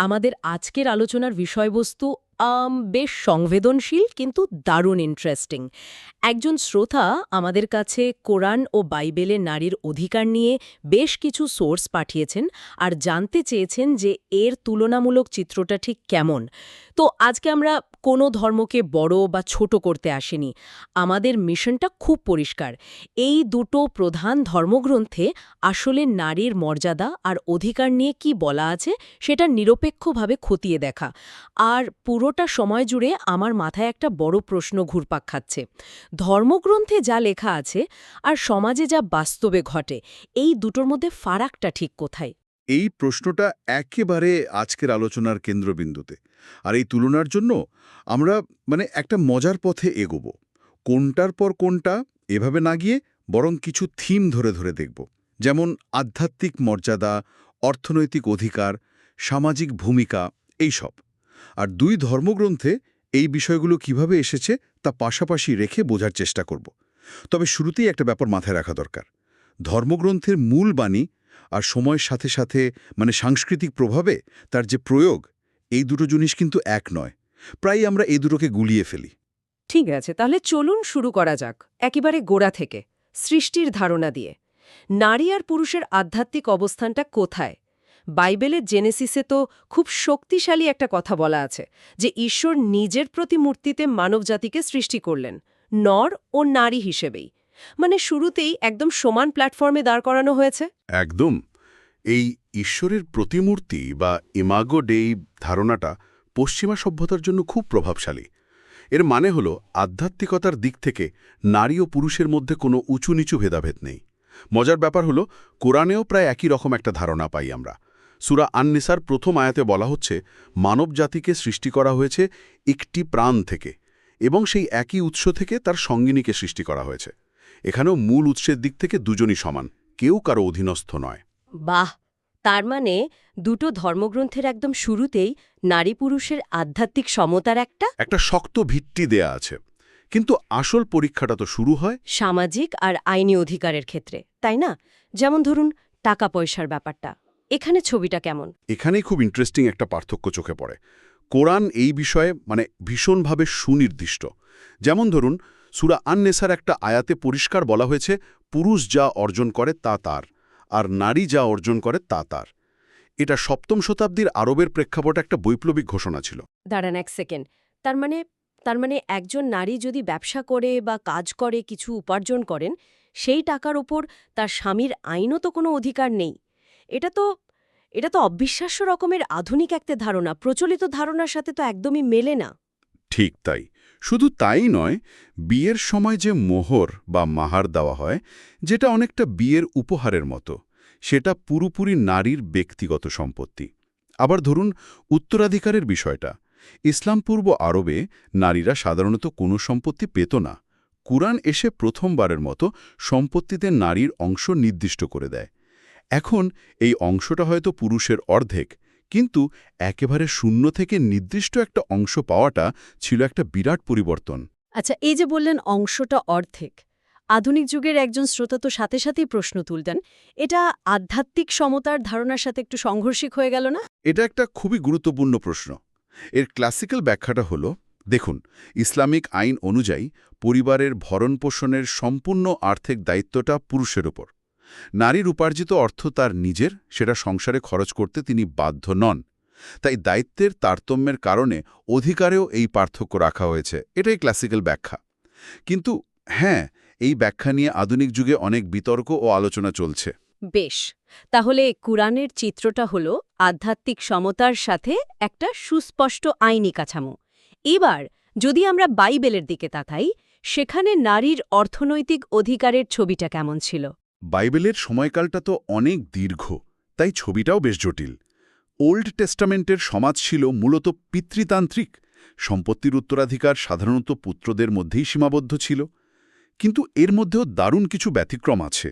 আমাদের আজকের আলোচনার বিষয়বস্তু বেশ সংবেদনশীল কিন্তু দারুণ ইন্টারেস্টিং একজন শ্রোতা আমাদের কাছে কোরআন ও বাইবেলে নারীর অধিকার নিয়ে বেশ কিছু সোর্স পাঠিয়েছেন আর জানতে চেয়েছেন যে এর তুলনামূলক চিত্রটা ঠিক কেমন। তো আজকে আমরা কোনো ধর্মকে বড় বা ছোট করতে আসেনি। আমাদের মিশনটা খুব পরিষ্কার। এই দুটো প্রধান ধর্মগ্রন্থে আসলে নারীর মর্যাদা আর অধিকার নিয়ে কি বলা আছে সেটা নিরপেক্ষভাবে খতিয়ে দেখা। আর পুরোটা সময় জুড়ে আমার মাথায় একটা বড় প্রশ্ন ঘুরপাক খাচ্ছে। ধর্মগ্রন্থে যা লেখা আছে আর সমাজে যা বাস্তবে ঘটে, এই দুটোর মধ্যে ফারাকটা ঠিক কোথায়? এই প্রশ্নটা একেবারে আজকের আলোচনার কেন্দ্রবিন্দুতে। আর এই তুলনার জন্য আমরা মানে একটা মজার পথে এগোব। কোনটার পর কোনটা, এভাবে না গিয়ে বরং কিছু থিম ধরে ধরে দেখব। যেমন আধ্যাত্মিক মর্যাদা, অর্থনৈতিক অধিকার, সামাজিক ভূমিকা এইসব আর দুই ধর্মগ্রন্থে এই বিষয়গুলো কীভাবে এসেছে তা পাশাপাশি রেখে বোঝার চেষ্টা করব। তবে শুরুতেই একটা ব্যাপার মাথায় রাখা দরকার। ধর্মগ্রন্থের মূল বাণী আর সময়ের সাথে সাথে মানে সাংস্কৃতিক প্রভাবে তার যে প্রয়োগ, এই দুটো জিনিস কিন্তু এক নয়। প্রায় আমরা এই দুটোকে গুলিয়ে ফেলি। ঠিক আছে, তাহলে চলুন শুরু করা যাক, একেবারে গোড়া থেকে, সৃষ্টির ধারণা দিয়ে। নারী আর পুরুষের আধ্যাত্মিক অবস্থানটা কোথায়? বাইবেলের জেনেসিসে তো খুব শক্তিশালী একটা কথা বলা আছে, যে ঈশ্বর নিজের প্রতিমূর্তিতে মানবজাতিকে সৃষ্টি করলেন, নর ও নারী হিসেবেই। মানে শুরুতেই একদম সমান প্ল্যাটফর্মে দাঁড় করানো হয়েছে? একদম। এই ঈশ্বরের প্রতিমূর্তি বা ইমাগো ডেই ধারণাটা পশ্চিমা সভ্যতার জন্য খুব প্রভাবশালী। এর মানে হল আধ্যাত্মিকতার দিক থেকে নারী ও পুরুষের মধ্যে কোনো উঁচু নিচু ভেদাভেদ নেই। মজার ব্যাপার হলো, কোরআনেও প্রায় একই রকম একটা ধারণা পাই আমরা। সুরা আননিসার প্রথম আয়াতে বলা হচ্ছে মানব জাতিকে সৃষ্টি করা হয়েছে একটি প্রাণ থেকে এবং সেই একই উৎস থেকে তার সঙ্গিনীকে সৃষ্টি করা হয়েছে। এখানেও মূল উৎসের দিক থেকে দুজনই সমান কেউ কারও অধীনস্থ নয়। বাহ! তার মানে দুটো ধর্মগ্রন্থের একদম শুরুতেই নারী পুরুষের আধ্যাত্মিক সমতার একটা একটা শক্ত ভিত্তি দেয়া আছে। কিন্তু আসল পরীক্ষাটা তো শুরু হয় সামাজিক আর আইনি অধিকারের ক্ষেত্রে তাই না? যেমন ধরুন টাকা পয়সার ব্যাপারটা। এখানে ছবিটা কেমন? এখানেই খুব ইন্টারেস্টিং একটা পার্থক্য চোখে পড়ে। কোরআন এই বিষয়ে মানে ভীষণভাবে সুনির্দিষ্ট। যেমন ধরুন সুরা আননেসার একটা আয়াতে পরিষ্কার বলা হয়েছে পুরুষ যা অর্জন করে তা তার আর নারী যা অর্জন করে তা তার। এটা সপ্তম শতাব্দীর আরবের প্রেক্ষাপটে একটা বৈপ্লবিক ঘোষণা ছিল। দাঁড়ান এক সেকেন্ড। তার মানে তার মানে একজন নারী যদি ব্যবসা করে বা কাজ করে কিছু উপার্জন করেন সেই টাকার ওপর তার স্বামীর আইনত কোনো অধিকার নেই। এটা তো এটা তো অবিশ্বাস্য রকমের আধুনিক একটা ধারণা প্রচলিত ধারণার সাথে তো একদমই মেলে না। ঠিক তাই। শুধু তাই নয়, বিয়ের সময় যে মোহর বা মাহার দেওয়া হয়, যেটা অনেকটা বিয়ের উপহারের মতো, সেটা পুরোপুরি নারীর ব্যক্তিগত সম্পত্তি। আবার ধরুন, উত্তরাধিকারের বিষয়টা। ইসলাম পূর্ব আরবে নারীরা সাধারণত কোনো সম্পত্তি পেত না। কুরআন এসে প্রথমবারের মতো সম্পত্তিতে নারীর অংশ নির্দিষ্ট করে দেয়। এখন এই অংশটা হয়তো পুরুষের অর্ধেক কিন্তু একেবারে শূন্য থেকে নির্দিষ্ট একটা অংশ পাওয়াটা ছিল একটা বিরাট পরিবর্তন। আচ্ছা এই যে বললেন অংশটা অর্ধেক আধুনিক যুগের একজন শ্রোতা তো সাথে সাথেই প্রশ্ন তুলতেন এটা আধ্যাত্মিক সমতার ধারণার সাথে একটু সংঘর্ষিক হয়ে গেল না? এটা একটা খুবই গুরুত্বপূর্ণ প্রশ্ন। এর ক্লাসিক্যাল ব্যাখ্যাটা হল দেখুন ইসলামিক আইন অনুযায়ী পরিবারের ভরণ পোষণের সম্পূর্ণ আর্থিক দায়িত্বটা পুরুষের উপর। নারীর উপার্জিত অর্থ তার নিজের, সেটা সংসারে খরচ করতে তিনি বাধ্য নন। তাই দায়িত্বের তারতম্যের কারণে অধিকারেও এই পার্থক্য রাখা হয়েছে। এটাই ক্লাসিক্যাল ব্যাখ্যা। কিন্তু হ্যাঁ এই ব্যাখ্যা নিয়ে আধুনিক যুগে অনেক বিতর্ক ও আলোচনা চলছে। বেশ, তাহলে কুরআনের চিত্রটা হল আধ্যাত্মিক সমতার সাথে একটা সুস্পষ্ট আইনি কাঠামো। এবার, যদি আমরা বাইবেলের দিকে তাকাই, সেখানে নারীর অর্থনৈতিক অধিকারের ছবিটা কেমন ছিল? বাইবেলের সময়কালটা তো অনেক দীর্ঘ, তাই ছবিটাও বেশ জটিল। ওল্ড টেস্টামেন্টের সমাজ ছিল মূলত পিতৃতান্ত্রিক। সম্পত্তির উত্তরাধিকার সাধারণত পুত্রদের মধ্যেই সীমাবদ্ধ ছিল। কিন্তু এর মধ্যেও দারুণ কিছু ব্যতিক্রম আছে।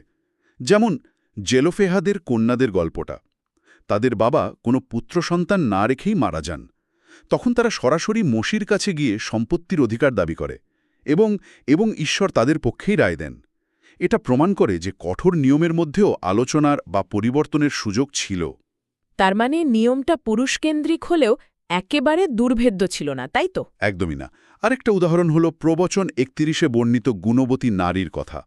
যেমন জেলোফেহাদের কন্যাদের গল্পটা। তাদের বাবা কোনো পুত্র সন্তান না রেখেই মারা যান। তখন তারা সরাসরি মসির কাছে গিয়ে সম্পত্তির অধিকার দাবি করে এবং এবং ঈশ্বর তাদের পক্ষেই রায় দেন। এটা প্রমাণ করে যে কঠোর নিয়মের মধ্যেও আলোচনার বা পরিবর্তনের সুযোগ ছিল। তার মানে নিয়মটা পুরুষকেন্দ্রিক হলেও একেবারে দুর্ভেদ্য ছিল না তাই তো? একদমই না। আরেকটা উদাহরণ হল প্রবচন একত্রিশে বর্ণিত গুণবতী নারীর কথা।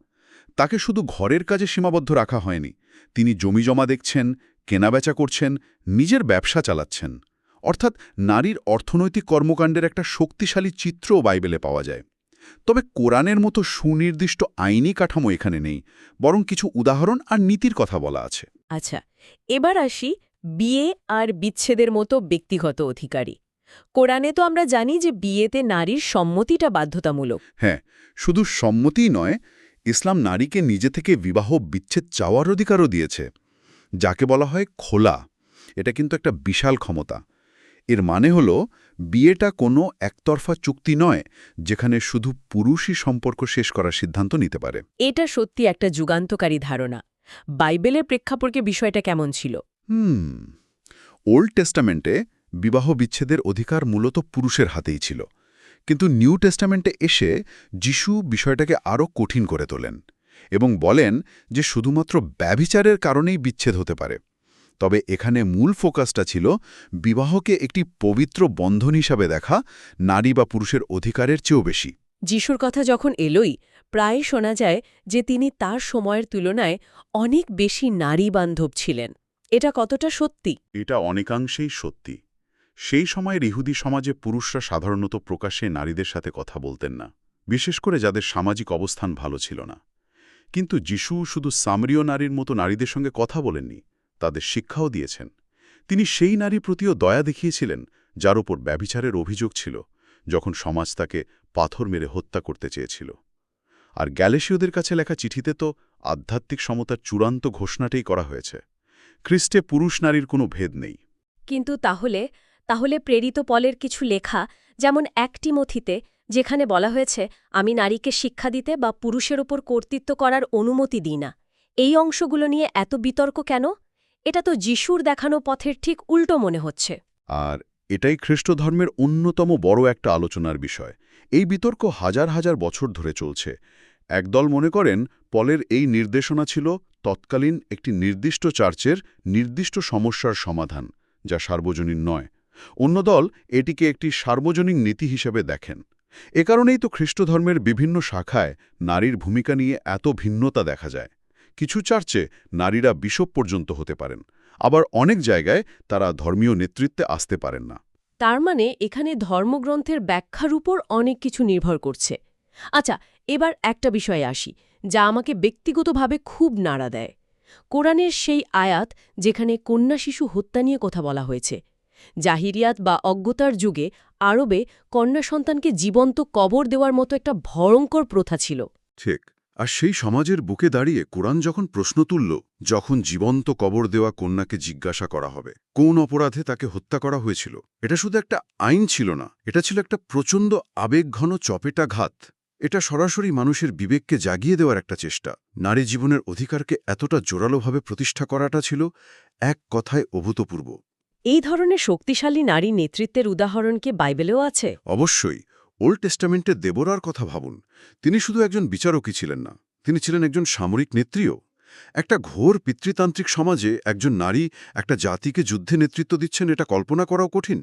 তাকে শুধু ঘরের কাজে সীমাবদ্ধ রাখা হয়নি। তিনি জমিজমা দেখছেন কেনাবেচা করছেন নিজের ব্যবসা চালাচ্ছেন। অর্থাৎ নারীর অর্থনৈতিক কর্মকাণ্ডের একটা শক্তিশালী চিত্রও বাইবেলে পাওয়া যায়। তবে কোরআনের মতো সুনির্দিষ্ট আইনি কাঠামো এখানে নেই বরং কিছু উদাহরণ আর নীতির কথা বলা আছে। আচ্ছা এবার আসি বিয়ে আর বিচ্ছেদের মতো ব্যক্তিগত অধিকারী। কোরআনে তো আমরা জানি যে বিয়েতে নারীর সম্মতিটা বাধ্যতামূলক। হ্যাঁ শুধু সম্মতিই নয় ইসলাম নারীকে নিজে থেকে বিবাহ বিচ্ছেদ চাওয়ার অধিকারও দিয়েছে। যাকে বলা হয় খোলা এটা কিন্তু একটা বিশাল ক্ষমতা। এর মানে হল বিয়েটা কোনো একতরফা চুক্তি নয় যেখানে শুধু পুরুষই সম্পর্ক শেষ করার সিদ্ধান্ত নিতে পারে। এটা সত্যি একটা যুগান্তকারী ধারণা। বাইবেলের প্রেক্ষাপটকে বিষয়টা কেমন ছিল? হুম ওল্ড টেস্টামেন্টে বিবাহ বিচ্ছেদের অধিকার মূলত পুরুষের হাতেই ছিল। কিন্তু নিউ টেস্টামেন্টে এসে যিশু বিষয়টাকে আরও কঠিন করে তোলেন এবং বলেন যে শুধুমাত্র ব্যভিচারের কারণেই বিচ্ছেদ হতে পারে। তবে এখানে মূল ফোকাসটা ছিল বিবাহকে একটি পবিত্র বন্ধন হিসাবে দেখা নারী বা পুরুষের অধিকারের চেয়েও বেশি। যিশুর কথা যখন এলোই প্রায় শোনা যায় যে তিনি তার সময়ের তুলনায় অনেক বেশি নারী বান্ধব ছিলেন। এটা কতটা সত্যি? এটা অনেকাংশেই সত্যি। সেই সময়ের ইহুদি সমাজে পুরুষরা সাধারণত প্রকাশ্যে নারীদের সাথে কথা বলতেন না বিশেষ করে যাদের সামাজিক অবস্থান ভালো ছিল না। কিন্তু যিশু শুধু সামরীয় নারীর মতো নারীদের সঙ্গে কথা বলেননি তাদের শিক্ষাও দিয়েছেন। তিনি সেই নারী প্রতিও দয়া দেখিয়েছিলেন, যার উপর ব্যভিচারের অভিযোগ ছিল, যখন সমাজ তাকে পাথর মেরে হত্যা করতে চেয়েছিল। আর গ্যালেশীয়দের কাছে লেখা চিঠিতে তো আধ্যাত্মিক সমতার চূড়ান্ত ঘোষণাটাই করা হয়েছে। খ্রিস্টে পুরুষ নারীর কোনো ভেদ নেই। কিন্তু তাহলে তাহলে প্রেরিত পলের কিছু লেখা, যেমন একটি মথিতে যেখানে বলা হয়েছে, আমি নারীকে শিক্ষা দিতে বা পুরুষের ওপর কর্তৃত্ব করার অনুমতি দিই না। এই অংশগুলো নিয়ে এত বিতর্ক কেন? এটা তো যিশুর দেখানো পথের ঠিক উল্টো মনে হচ্ছে। আর এটাই খ্রিস্ট ধর্মের অন্যতম বড় একটা আলোচনার বিষয়। এই বিতর্ক হাজার হাজার বছর ধরে চলছে। একদল মনে করেন, পলের এই নির্দেশনা ছিল তৎকালীন একটি নির্দিষ্ট চার্চের নির্দিষ্ট সমস্যার সমাধান, যা সার্বজনীন নয়। অন্য দল এটিকে একটি সার্বজনীন নীতি হিসেবে দেখেন। এ কারণেই তো খ্রিস্ট ধর্মের বিভিন্ন শাখায় নারীর ভূমিকা নিয়ে এত ভিন্নতা দেখা যায়। কিছু চার্চে নারীরা বিশপ পর্যন্ত হতে পারেন আবার অনেক জায়গায় তারা ধর্মীয় নেতৃত্বে আসতে পারেন না। তার মানে এখানে ধর্মগ্রন্থের ব্যাখ্যার উপর অনেক কিছু নির্ভর করছে। আচ্ছা এবার একটা বিষয়ে আসি যা আমাকে ব্যক্তিগতভাবে খুব নাড়া দেয়। কোরআনের সেই আয়াত যেখানে কন্যা শিশু হত্যা নিয়ে কথা বলা হয়েছে জাহিরিয়াত বা অজ্ঞতার যুগে আরবে কন্যা সন্তানকে জীবন্ত কবর দেওয়ার মতো একটা ভয়ঙ্কর প্রথা ছিল। ঠিক। আর সেই সমাজের বুকে দাঁড়িয়ে কোরআন যখন প্রশ্ন তুলল যখন জীবন্ত কবর দেওয়া কন্যাকে জিজ্ঞাসা করা হবে কোন অপরাধে তাকে হত্যা করা হয়েছিল এটা শুধু একটা আইন ছিল না এটা ছিল একটা প্রচণ্ড আবেগঘন চপেটা ঘাত এটা সরাসরি মানুষের বিবেককে জাগিয়ে দেওয়ার একটা চেষ্টা। নারী জীবনের অধিকারকে এতটা জোরালোভাবে প্রতিষ্ঠা করাটা ছিল এক কথায় অভূতপূর্ব। এই ধরনের শক্তিশালী নারী নেতৃত্বের উদাহরণ কি বাইবেলেও আছে? অবশ্যই। ওল্ড টেস্টামেন্টের দেবরার কথা ভাবুন। তিনি শুধু একজন বিচারকই ছিলেন না, তিনি ছিলেন একজন সামরিক নেত্রীও। একটা ঘোর পিতৃতান্ত্রিক সমাজে একজন নারী একটা জাতিকে যুদ্ধে নেতৃত্ব দিচ্ছেন এটা কল্পনা করাও কঠিন।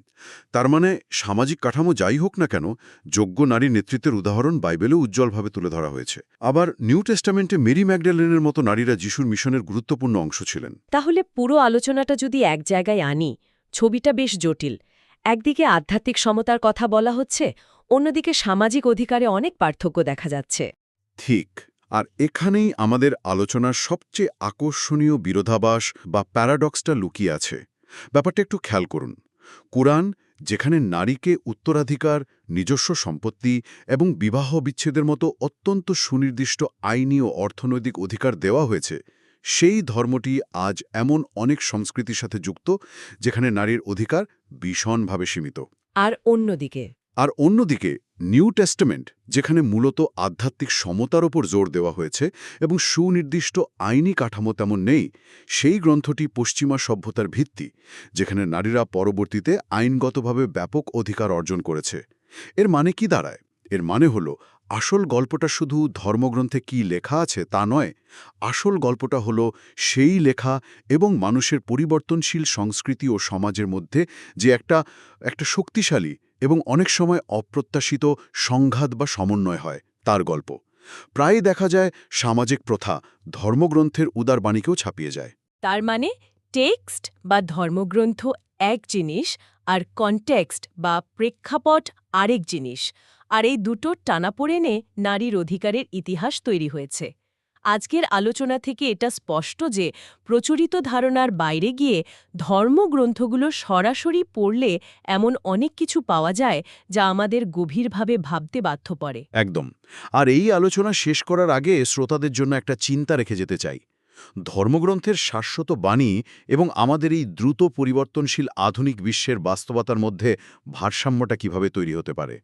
তার মানে সামাজিক কাঠামো যাই হোক না কেন, যোগ্য নারী নেতৃত্বের উদাহরণ বাইবেলেও উজ্জ্বলভাবে তুলে ধরা হয়েছে। আবার নিউ টেস্টামেন্টে মেরি ম্যাকডালেনের মতো নারীরা যিশুর মিশনের গুরুত্বপূর্ণ অংশ ছিলেন। তাহলে পুরো আলোচনাটা যদি এক জায়গায় আনি, ছবিটা বেশ জটিল। একদিকে আধ্যাত্মিক সমতার কথা বলা হচ্ছে অন্যদিকে সামাজিক অধিকারে অনেক পার্থক্য দেখা যাচ্ছে। ঠিক। আর এখানেই আমাদের আলোচনার সবচেয়ে আকর্ষণীয় বিরোধাবাস বা প্যারাডক্সটা লুকিয়ে আছে। ব্যাপারটা একটু খেয়াল করুন। কোরআন যেখানে নারীকে উত্তরাধিকার নিজস্ব সম্পত্তি এবং বিবাহ বিচ্ছেদের মতো অত্যন্ত সুনির্দিষ্ট আইনি ও অর্থনৈতিক অধিকার দেওয়া হয়েছে সেই ধর্মটি আজ এমন অনেক সংস্কৃতির সাথে যুক্ত যেখানে নারীর অধিকার ভীষণভাবে সীমিত। আর অন্যদিকে আর অন্যদিকে, নিউ টেস্টামেন্ট, যেখানে মূলত আধ্যাত্মিক সমতার ওপর জোর দেওয়া হয়েছে এবং সুনির্দিষ্ট আইনি কাঠামো তেমন নেই, সেই গ্রন্থটি পশ্চিমা সভ্যতার ভিত্তি, যেখানে নারীরা পরবর্তীতে আইনগতভাবে ব্যাপক অধিকার অর্জন করেছে। এর মানে কি দাঁড়ায়? এর মানে হল, আসল গল্পটা শুধু ধর্মগ্রন্থে কি লেখা আছে তা নয়, আসল গল্পটা হলো সেই লেখা এবং মানুষের পরিবর্তনশীল সংস্কৃতি ও সমাজের মধ্যে যে একটা একটা শক্তিশালী এবং অনেক সময় অপ্রত্যাশিত সংঘাত বা সমন্বয় হয়, তার গল্প। প্রায় দেখা যায় সামাজিক প্রথা ধর্মগ্রন্থের উদারবাণীকেও ছাপিয়ে যায়। তার মানে টেক্সট বা ধর্মগ্রন্থ এক জিনিস আর কনটেক্সট বা প্রেক্ষাপট আরেক জিনিস, আর এই দুটো টানাপোড়েনে নারীর অধিকারের ইতিহাস তৈরি হয়েছে। আজকের আলোচনা থেকে এটা স্পষ্ট যে প্রচলিত ধারণার বাইরে গিয়ে ধর্মগ্রন্থগুলো সরাসরি পড়লে এমন অনেক কিছু পাওয়া যায় যা আমাদের গভীরভাবে ভাবতে বাধ্য করে। একদম। আর এই আলোচনা শেষ করার আগে শ্রোতাদের জন্য একটা চিন্তা রেখে যেতে চাই। ধর্মগ্রন্থের শাশ্বত বাণী এবং আমাদের এই দ্রুত পরিবর্তনশীল আধুনিক বিশ্বের বাস্তবতার মধ্যে ভারসাম্যটা কীভাবে তৈরি হতে পারে?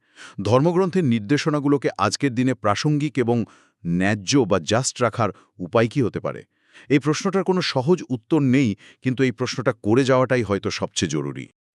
ধর্মগ্রন্থের নির্দেশনাগুলোকে আজকের দিনে প্রাসঙ্গিক এবং ন্যায্য বা জাস্ট রাখার উপায় কি হতে পারে? এই প্রশ্নটার কোনো সহজ উত্তর নেই, কিন্তু এই প্রশ্নটা করে যাওয়াটাই হয়তো সবচেয়ে জরুরি।